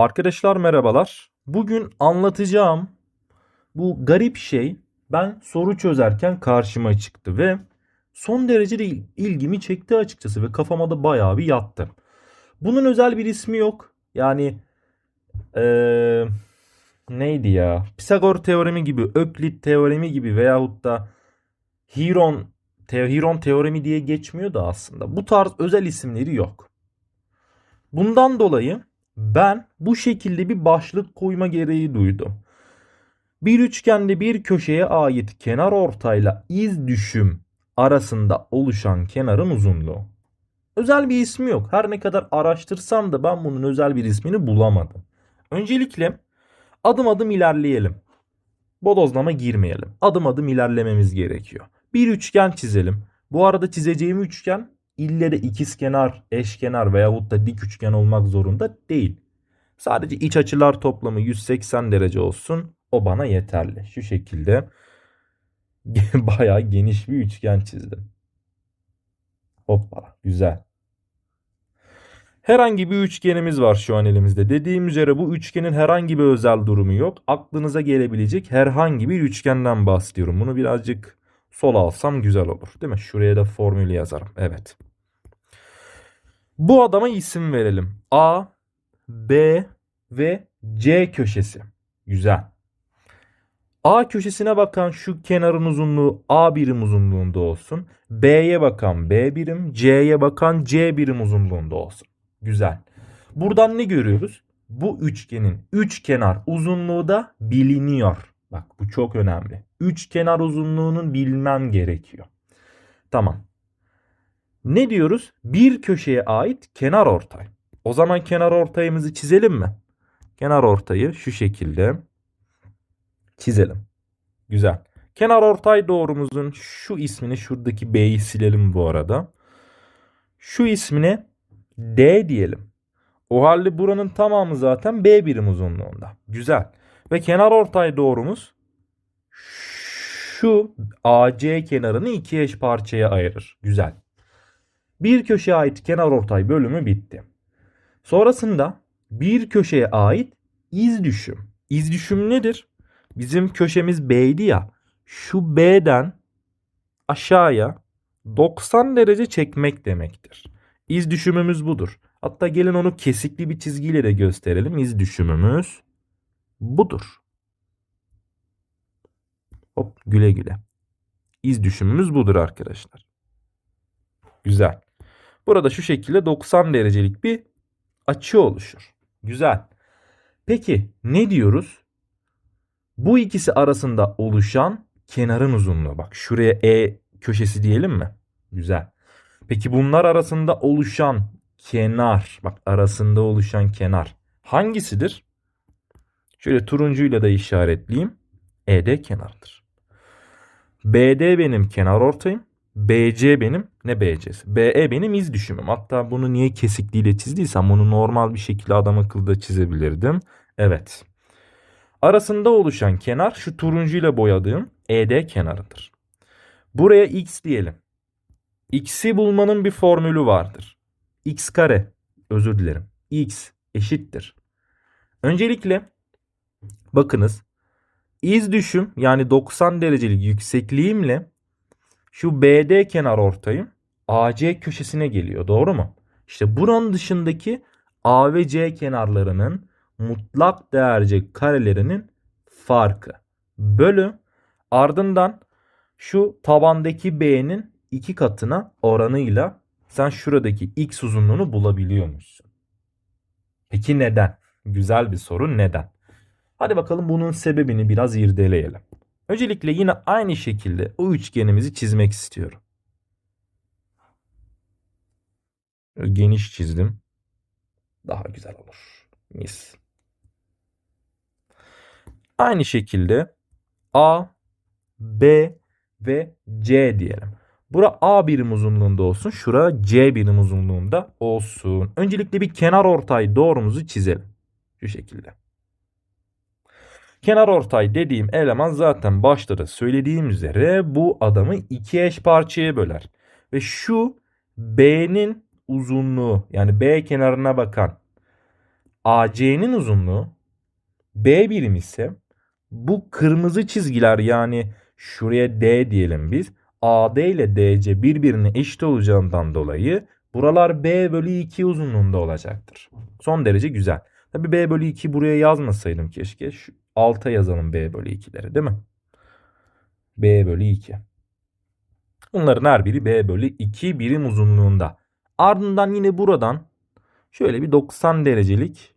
Arkadaşlar merhabalar. Bugün anlatacağım bu garip şey ben soru çözerken karşıma çıktı ve son derece de il- ilgimi çekti açıkçası ve kafama da bayağı bir yattı. Bunun özel bir ismi yok. Yani eee, neydi ya? Pisagor teoremi gibi, Öklit teoremi gibi veyahut da Heron, te Heron teoremi diye geçmiyor da aslında. Bu tarz özel isimleri yok. Bundan dolayı ben bu şekilde bir başlık koyma gereği duydum. Bir üçgende bir köşeye ait kenar ortayla iz düşüm arasında oluşan kenarın uzunluğu. Özel bir ismi yok. Her ne kadar araştırsam da ben bunun özel bir ismini bulamadım. Öncelikle adım adım ilerleyelim. Bodozlama girmeyelim. Adım adım ilerlememiz gerekiyor. Bir üçgen çizelim. Bu arada çizeceğim üçgen ille de ikizkenar, eşkenar veyahut da dik üçgen olmak zorunda değil. Sadece iç açılar toplamı 180 derece olsun. O bana yeterli. Şu şekilde bayağı geniş bir üçgen çizdim. Hoppa güzel. Herhangi bir üçgenimiz var şu an elimizde. Dediğim üzere bu üçgenin herhangi bir özel durumu yok. Aklınıza gelebilecek herhangi bir üçgenden bahsediyorum. Bunu birazcık sol alsam güzel olur. Değil mi? Şuraya da formülü yazarım. Evet. Bu adama isim verelim. A, B ve C köşesi. Güzel. A köşesine bakan şu kenarın uzunluğu A birim uzunluğunda olsun. B'ye bakan B birim, C'ye bakan C birim uzunluğunda olsun. Güzel. Buradan ne görüyoruz? Bu üçgenin üç kenar uzunluğu da biliniyor. Bak bu çok önemli. Üç kenar uzunluğunun bilmem gerekiyor. Tamam. Ne diyoruz? Bir köşeye ait kenar ortay. O zaman kenar ortayımızı çizelim mi? Kenar ortayı şu şekilde çizelim. Güzel. Kenar ortay doğrumuzun şu ismini şuradaki B'yi silelim bu arada. Şu ismine D diyelim. O halde buranın tamamı zaten B birim uzunluğunda. Güzel. Ve kenar ortay doğrumuz şu AC kenarını iki eş parçaya ayırır. Güzel. Bir köşeye ait kenar ortay bölümü bitti. Sonrasında bir köşeye ait iz düşüm. İz düşüm nedir? Bizim köşemiz B'ydi ya. Şu B'den aşağıya 90 derece çekmek demektir. İz düşümümüz budur. Hatta gelin onu kesikli bir çizgiyle de gösterelim. İz düşümümüz budur. Hop güle güle. İz düşümümüz budur arkadaşlar. Güzel. Burada şu şekilde 90 derecelik bir açı oluşur. Güzel. Peki ne diyoruz? Bu ikisi arasında oluşan kenarın uzunluğu. Bak şuraya E köşesi diyelim mi? Güzel. Peki bunlar arasında oluşan kenar. Bak arasında oluşan kenar. Hangisidir? Şöyle turuncuyla da işaretleyeyim. ED kenarıdır. BD benim kenar ortayım. BC benim ne BC'si? BE benim iz düşümüm. Hatta bunu niye kesikliyle çizdiysem bunu normal bir şekilde adam akılda çizebilirdim. Evet. Arasında oluşan kenar şu turuncuyla boyadığım ED kenarıdır. Buraya x diyelim. X'i bulmanın bir formülü vardır. X kare özür dilerim. X eşittir. Öncelikle bakınız iz düşüm yani 90 derecelik yüksekliğimle şu BD kenar ortayım AC köşesine geliyor. Doğru mu? İşte buranın dışındaki A ve C kenarlarının mutlak değerce karelerinin farkı. Bölü ardından şu tabandaki B'nin iki katına oranıyla sen şuradaki X uzunluğunu bulabiliyor musun? Peki neden? Güzel bir soru neden? Hadi bakalım bunun sebebini biraz irdeleyelim. Öncelikle yine aynı şekilde o üçgenimizi çizmek istiyorum. Geniş çizdim. Daha güzel olur. Mis. Aynı şekilde A, B ve C diyelim. Bura A birim uzunluğunda olsun. Şura C birim uzunluğunda olsun. Öncelikle bir kenar ortay doğrumuzu çizelim. Şu şekilde. Kenar ortay dediğim eleman zaten başta da söylediğim üzere bu adamı iki eş parçaya böler. Ve şu B'nin uzunluğu yani B kenarına bakan AC'nin uzunluğu B birim ise bu kırmızı çizgiler yani şuraya D diyelim biz. AD ile DC birbirine eşit olacağından dolayı buralar B bölü 2 uzunluğunda olacaktır. Son derece güzel. Tabi B bölü 2 buraya yazmasaydım keşke. Şu alta yazalım B bölü 2'leri değil mi? B bölü 2. Bunların her biri B bölü 2 birim uzunluğunda. Ardından yine buradan şöyle bir 90 derecelik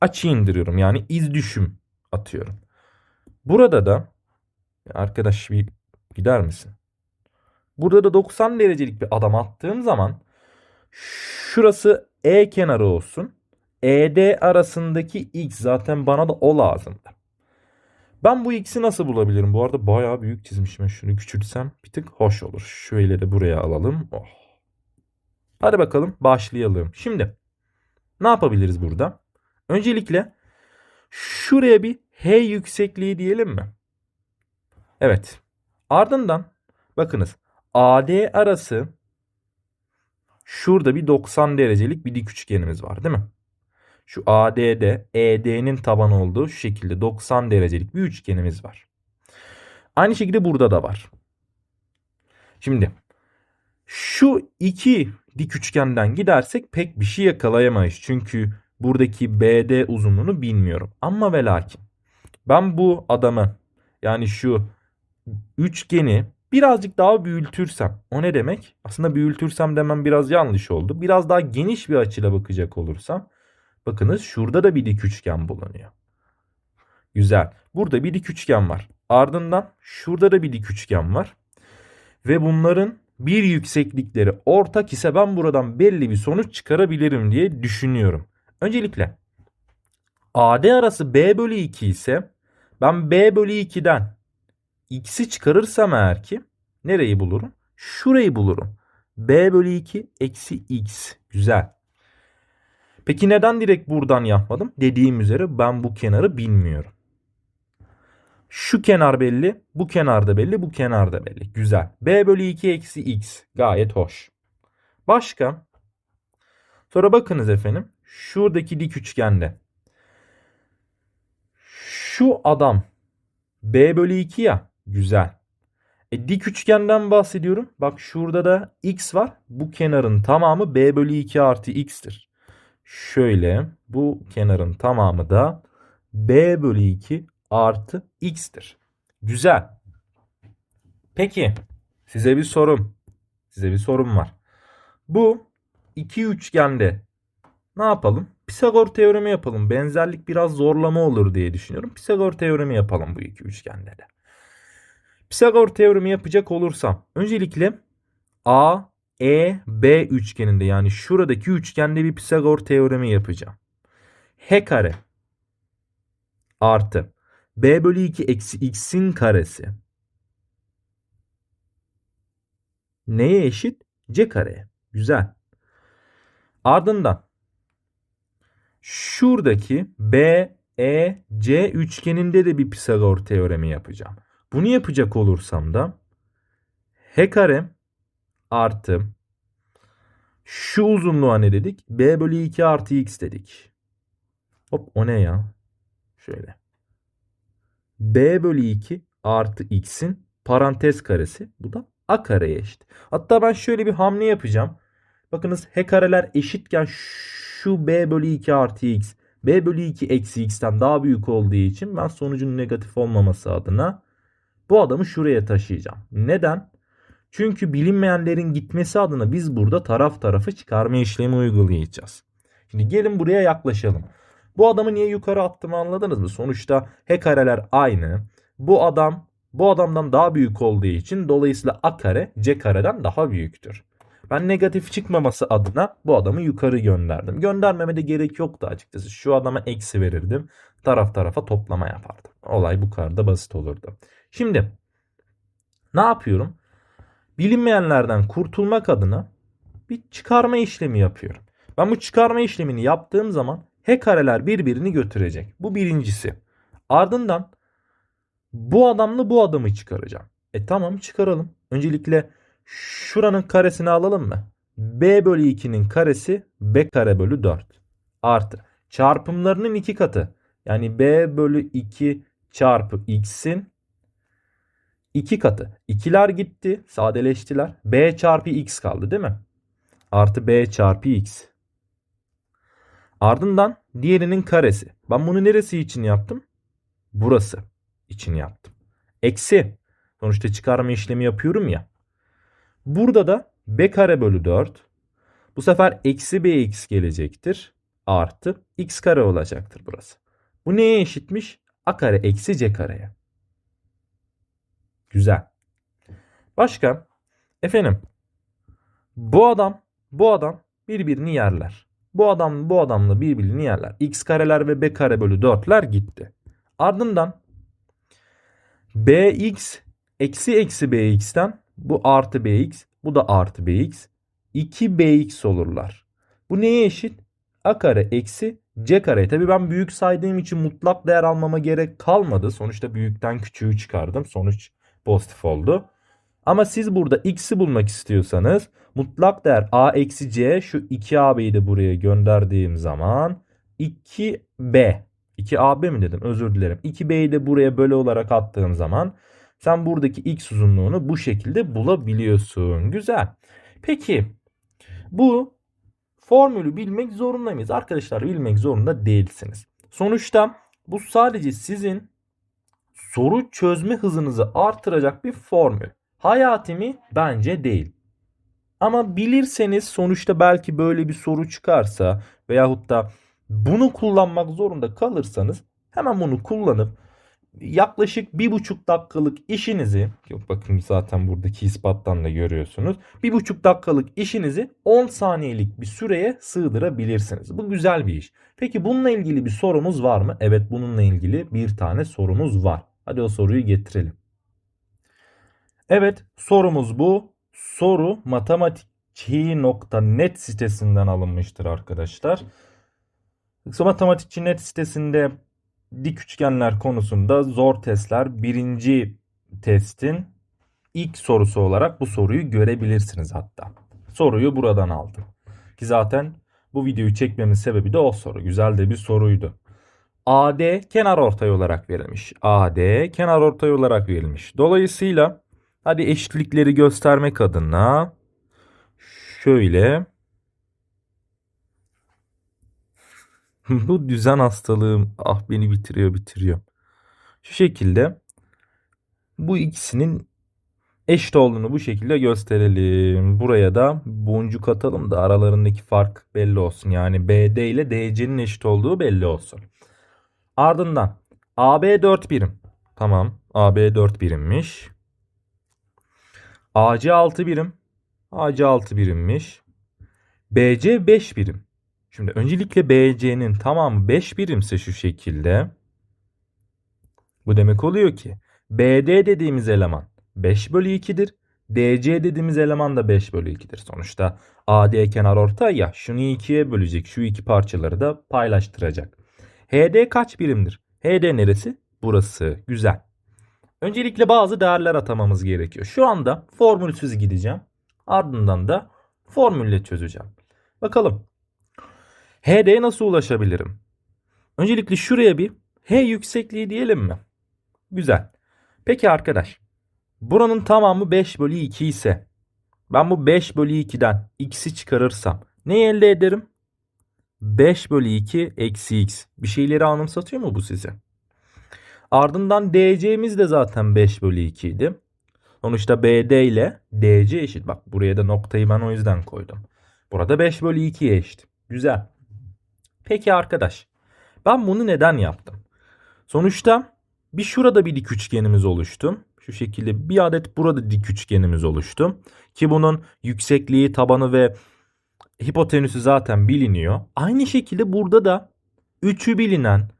açı indiriyorum. Yani iz düşüm atıyorum. Burada da arkadaş bir gider misin? Burada da 90 derecelik bir adam attığım zaman şurası E kenarı olsun. ED arasındaki X zaten bana da o lazımdı. Ben bu X'i nasıl bulabilirim? Bu arada bayağı büyük çizmişim. Şunu küçültsem bir tık hoş olur. Şöyle de buraya alalım. Oh. Hadi bakalım başlayalım. Şimdi ne yapabiliriz burada? Öncelikle şuraya bir H yüksekliği diyelim mi? Evet. Ardından bakınız AD arası şurada bir 90 derecelik bir dik üçgenimiz var değil mi? Şu AD'de ED'nin taban olduğu şu şekilde 90 derecelik bir üçgenimiz var. Aynı şekilde burada da var. Şimdi şu iki dik üçgenden gidersek pek bir şey yakalayamayız. Çünkü buradaki BD uzunluğunu bilmiyorum. Ama ve lakin ben bu adamı yani şu üçgeni birazcık daha büyütürsem o ne demek? Aslında büyütürsem demem biraz yanlış oldu. Biraz daha geniş bir açıyla bakacak olursam bakınız şurada da bir dik üçgen bulunuyor. Güzel. Burada bir dik üçgen var. Ardından şurada da bir dik üçgen var. Ve bunların bir yükseklikleri ortak ise ben buradan belli bir sonuç çıkarabilirim diye düşünüyorum. Öncelikle AD arası B bölü 2 ise ben B bölü 2'den x'i çıkarırsam eğer ki nereyi bulurum? Şurayı bulurum. B bölü 2 eksi x. Güzel. Peki neden direkt buradan yapmadım? Dediğim üzere ben bu kenarı bilmiyorum. Şu kenar belli, bu kenar da belli, bu kenar da belli. Güzel. B bölü 2 eksi x. Gayet hoş. Başka? Sonra bakınız efendim. Şuradaki dik üçgende. Şu adam B bölü 2 ya. Güzel. E, dik üçgenden bahsediyorum. Bak şurada da x var. Bu kenarın tamamı B bölü 2 artı x'tir. Şöyle bu kenarın tamamı da B bölü 2 artı x'tir. Güzel. Peki size bir sorum. Size bir sorum var. Bu iki üçgende ne yapalım? Pisagor teoremi yapalım. Benzerlik biraz zorlama olur diye düşünüyorum. Pisagor teoremi yapalım bu iki üçgende de. Pisagor teoremi yapacak olursam öncelikle A, E, B üçgeninde yani şuradaki üçgende bir Pisagor teoremi yapacağım. H kare artı B bölü 2 eksi x'in karesi neye eşit? C kareye. Güzel. Ardından şuradaki B, E, C üçgeninde de bir Pisagor teoremi yapacağım. Bunu yapacak olursam da H kare artı şu uzunluğa ne dedik? B bölü 2 artı x dedik. Hop o ne ya? Şöyle. B bölü 2 artı x'in parantez karesi. Bu da a kareye eşit. Hatta ben şöyle bir hamle yapacağım. Bakınız h kareler eşitken şu b bölü 2 artı x b bölü 2 eksi x'ten daha büyük olduğu için ben sonucun negatif olmaması adına bu adamı şuraya taşıyacağım. Neden? Çünkü bilinmeyenlerin gitmesi adına biz burada taraf tarafı çıkarma işlemi uygulayacağız. Şimdi gelin buraya yaklaşalım. Bu adamı niye yukarı attım anladınız mı? Sonuçta h kareler aynı. Bu adam bu adamdan daha büyük olduğu için dolayısıyla a kare c kareden daha büyüktür. Ben negatif çıkmaması adına bu adamı yukarı gönderdim. Göndermeme de gerek yoktu açıkçası. Şu adama eksi verirdim. Taraf tarafa toplama yapardım. Olay bu kadar da basit olurdu. Şimdi ne yapıyorum? Bilinmeyenlerden kurtulmak adına bir çıkarma işlemi yapıyorum. Ben bu çıkarma işlemini yaptığım zaman H kareler birbirini götürecek. Bu birincisi. Ardından bu adamla bu adamı çıkaracağım. E tamam çıkaralım. Öncelikle şuranın karesini alalım mı? B bölü 2'nin karesi B kare bölü 4. Artı. çarpımlarının iki katı. Yani b bölü 2 çarpı x'in iki katı. İkiler gitti sadeleştiler. b çarpı x kaldı değil mi? Artı b çarpı x. Ardından diğerinin karesi. Ben bunu neresi için yaptım? Burası için yaptım. Eksi. Sonuçta çıkarma işlemi yapıyorum ya. Burada da b kare bölü 4. Bu sefer eksi bx gelecektir. Artı x kare olacaktır burası. Bu neye eşitmiş? a kare eksi c kareye. Güzel. Başka? Efendim. Bu adam, bu adam birbirini yerler. Bu adam bu adamla birbirini yerler. X kareler ve b kare bölü 4'ler gitti. Ardından bx eksi eksi bx'ten bu artı bx bu da artı bx 2bx olurlar. Bu neye eşit? a kare eksi c kare. Tabi ben büyük saydığım için mutlak değer almama gerek kalmadı. Sonuçta büyükten küçüğü çıkardım. Sonuç pozitif oldu. Ama siz burada x'i bulmak istiyorsanız mutlak değer a eksi c şu 2ab'yi de buraya gönderdiğim zaman 2b 2ab mi dedim özür dilerim. 2b'yi de buraya bölü olarak attığım zaman sen buradaki x uzunluğunu bu şekilde bulabiliyorsun. Güzel. Peki bu formülü bilmek zorunda mıyız? Arkadaşlar bilmek zorunda değilsiniz. Sonuçta bu sadece sizin soru çözme hızınızı artıracak bir formül. Hayati mi? Bence değil. Ama bilirseniz sonuçta belki böyle bir soru çıkarsa veyahut da bunu kullanmak zorunda kalırsanız hemen bunu kullanıp yaklaşık bir buçuk dakikalık işinizi yok bakın zaten buradaki ispattan da görüyorsunuz. Bir buçuk dakikalık işinizi 10 saniyelik bir süreye sığdırabilirsiniz. Bu güzel bir iş. Peki bununla ilgili bir sorumuz var mı? Evet bununla ilgili bir tane sorumuz var. Hadi o soruyu getirelim. Evet sorumuz bu. Soru matematikçi.net sitesinden alınmıştır arkadaşlar. Matematikçi.net sitesinde dik üçgenler konusunda zor testler birinci testin ilk sorusu olarak bu soruyu görebilirsiniz hatta. Soruyu buradan aldım. Ki zaten bu videoyu çekmemin sebebi de o soru. Güzel de bir soruydu. AD kenar ortay olarak verilmiş. AD kenar ortay olarak verilmiş. Dolayısıyla hadi eşitlikleri göstermek adına şöyle bu düzen hastalığım ah beni bitiriyor bitiriyor. Şu şekilde bu ikisinin eşit olduğunu bu şekilde gösterelim. Buraya da boncuk atalım da aralarındaki fark belli olsun. Yani BD ile DC'nin eşit olduğu belli olsun. Ardından AB 4 birim. Tamam. AB 4 birimmiş. AC 6 birim. AC 6 birimmiş. BC 5 birim. Şimdi öncelikle BC'nin tamamı 5 birimse şu şekilde. Bu demek oluyor ki BD dediğimiz eleman 5 bölü 2'dir. DC dediğimiz eleman da 5 bölü 2'dir. Sonuçta AD kenar ortay ya şunu ikiye bölecek. Şu iki parçaları da paylaştıracak. HD kaç birimdir? HD neresi? Burası. Güzel. Öncelikle bazı değerler atamamız gerekiyor. Şu anda formülsüz gideceğim. Ardından da formülle çözeceğim. Bakalım. HD'ye nasıl ulaşabilirim? Öncelikle şuraya bir H yüksekliği diyelim mi? Güzel. Peki arkadaş. Buranın tamamı 5 bölü 2 ise ben bu 5 bölü 2'den x'i çıkarırsam ne elde ederim? 5 bölü 2 eksi x. Bir şeyleri anımsatıyor mu bu size? Ardından DC'miz de zaten 5 bölü 2 idi. Sonuçta BD ile DC eşit. Bak buraya da noktayı ben o yüzden koydum. Burada 5 bölü 2'ye eşit. Güzel. Peki arkadaş. Ben bunu neden yaptım? Sonuçta bir şurada bir dik üçgenimiz oluştu. Şu şekilde bir adet burada dik üçgenimiz oluştu. Ki bunun yüksekliği, tabanı ve hipotenüsü zaten biliniyor. Aynı şekilde burada da üçü bilinen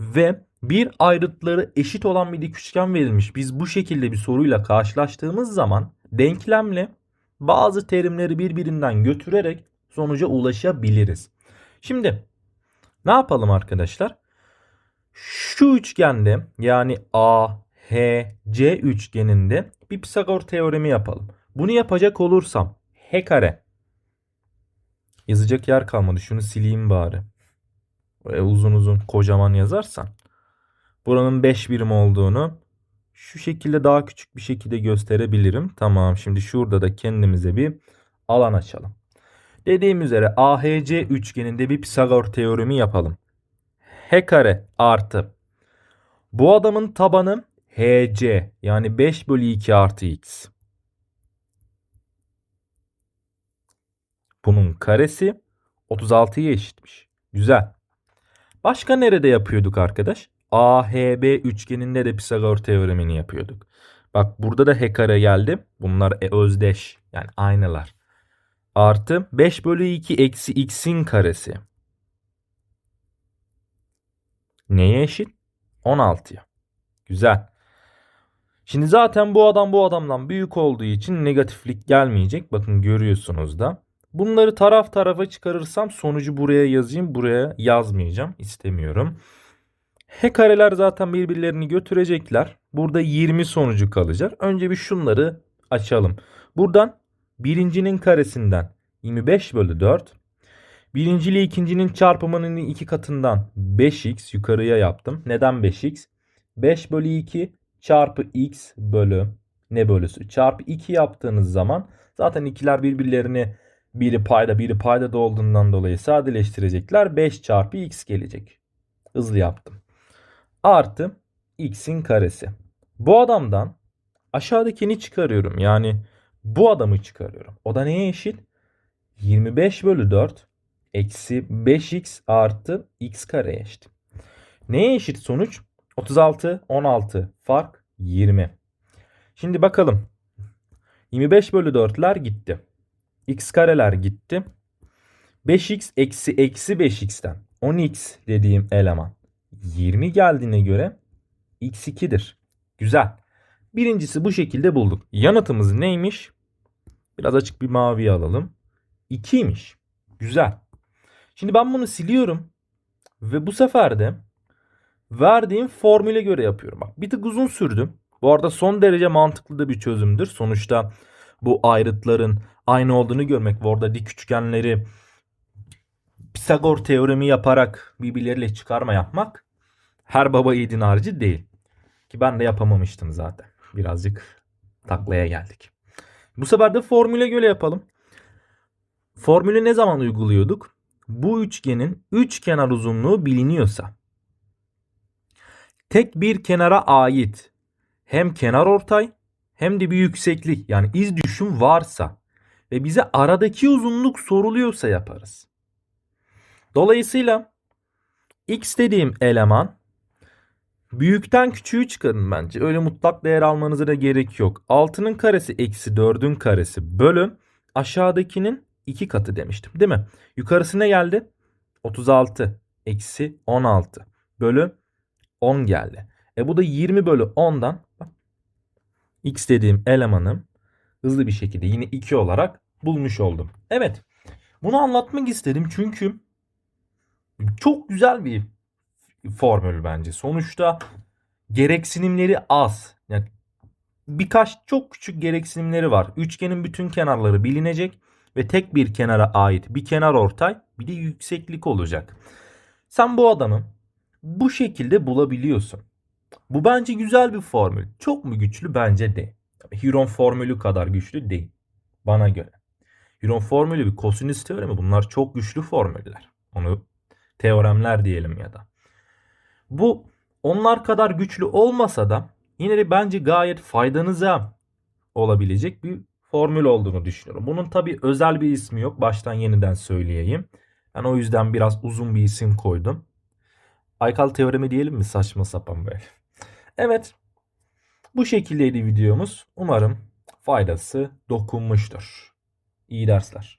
ve bir ayrıtları eşit olan bir dik üçgen verilmiş. Biz bu şekilde bir soruyla karşılaştığımız zaman denklemle bazı terimleri birbirinden götürerek sonuca ulaşabiliriz. Şimdi ne yapalım arkadaşlar? Şu üçgende yani A, H, C üçgeninde bir Pisagor teoremi yapalım. Bunu yapacak olursam H kare Yazacak yer kalmadı. Şunu sileyim bari. Böyle uzun uzun kocaman yazarsan. Buranın 5 birim olduğunu şu şekilde daha küçük bir şekilde gösterebilirim. Tamam şimdi şurada da kendimize bir alan açalım. Dediğim üzere AHC üçgeninde bir Pisagor teoremi yapalım. H kare artı bu adamın tabanı HC yani 5 bölü 2 artı x. Bunun karesi 36'ya eşitmiş. Güzel. Başka nerede yapıyorduk arkadaş? AHB üçgeninde de Pisagor teoremini yapıyorduk. Bak burada da H kare geldi. Bunlar e, özdeş. Yani aynılar. Artı 5 bölü 2 eksi x'in karesi. Neye eşit? 16'ya. Güzel. Şimdi zaten bu adam bu adamdan büyük olduğu için negatiflik gelmeyecek. Bakın görüyorsunuz da. Bunları taraf tarafa çıkarırsam sonucu buraya yazayım. Buraya yazmayacağım. İstemiyorum. H kareler zaten birbirlerini götürecekler. Burada 20 sonucu kalacak. Önce bir şunları açalım. Buradan birincinin karesinden 25 bölü 4. Birinci ile ikincinin çarpımının iki katından 5x yukarıya yaptım. Neden 5x? 5 bölü 2 çarpı x bölü ne bölüsü? Çarpı 2 yaptığınız zaman zaten ikiler birbirlerini biri payda biri payda da olduğundan dolayı sadeleştirecekler. 5 çarpı x gelecek. Hızlı yaptım. Artı x'in karesi. Bu adamdan aşağıdakini çıkarıyorum. Yani bu adamı çıkarıyorum. O da neye eşit? 25 bölü 4 eksi 5x artı x kareye eşit. Neye eşit sonuç? 36, 16 fark 20. Şimdi bakalım. 25 bölü 4'ler gitti. X kareler gitti. 5x eksi eksi 5x'ten 10x dediğim eleman 20 geldiğine göre x2'dir. Güzel. Birincisi bu şekilde bulduk. Yanıtımız neymiş? Biraz açık bir mavi alalım. 2'ymiş. Güzel. Şimdi ben bunu siliyorum. Ve bu sefer de verdiğim formüle göre yapıyorum. Bak bir tık uzun sürdü. Bu arada son derece mantıklı da bir çözümdür. Sonuçta bu ayrıtların aynı olduğunu görmek ve orada dik üçgenleri Pisagor teoremi yaparak birbirleriyle çıkarma yapmak her baba yiğidin harcı değil. Ki ben de yapamamıştım zaten. Birazcık taklaya geldik. Bu sefer de formüle göre yapalım. Formülü ne zaman uyguluyorduk? Bu üçgenin üç kenar uzunluğu biliniyorsa tek bir kenara ait hem kenar ortay hem de bir yükseklik yani iz düşüm varsa ve bize aradaki uzunluk soruluyorsa yaparız. Dolayısıyla x dediğim eleman büyükten küçüğü çıkarın bence. Öyle mutlak değer almanıza da gerek yok. 6'nın karesi eksi 4'ün karesi bölü aşağıdakinin 2 katı demiştim değil mi? Yukarısı ne geldi? 36 eksi 16 bölü 10 geldi. E bu da 20 bölü 10'dan bak, x dediğim elemanı hızlı bir şekilde yine 2 olarak bulmuş oldum. Evet bunu anlatmak istedim çünkü çok güzel bir formül bence. Sonuçta gereksinimleri az. Yani birkaç çok küçük gereksinimleri var. Üçgenin bütün kenarları bilinecek ve tek bir kenara ait bir kenar ortay bir de yükseklik olacak. Sen bu adamı bu şekilde bulabiliyorsun. Bu bence güzel bir formül. Çok mu güçlü? Bence değil. Huron formülü kadar güçlü değil. Bana göre. Huron formülü bir kosinüs teoremi. Bunlar çok güçlü formüller. Onu teoremler diyelim ya da. Bu onlar kadar güçlü olmasa da yine de bence gayet faydanıza olabilecek bir formül olduğunu düşünüyorum. Bunun tabi özel bir ismi yok. Baştan yeniden söyleyeyim. Ben o yüzden biraz uzun bir isim koydum. Aykal teoremi diyelim mi saçma sapan böyle. Evet. Bu şekildeydi videomuz. Umarım faydası dokunmuştur. İyi dersler.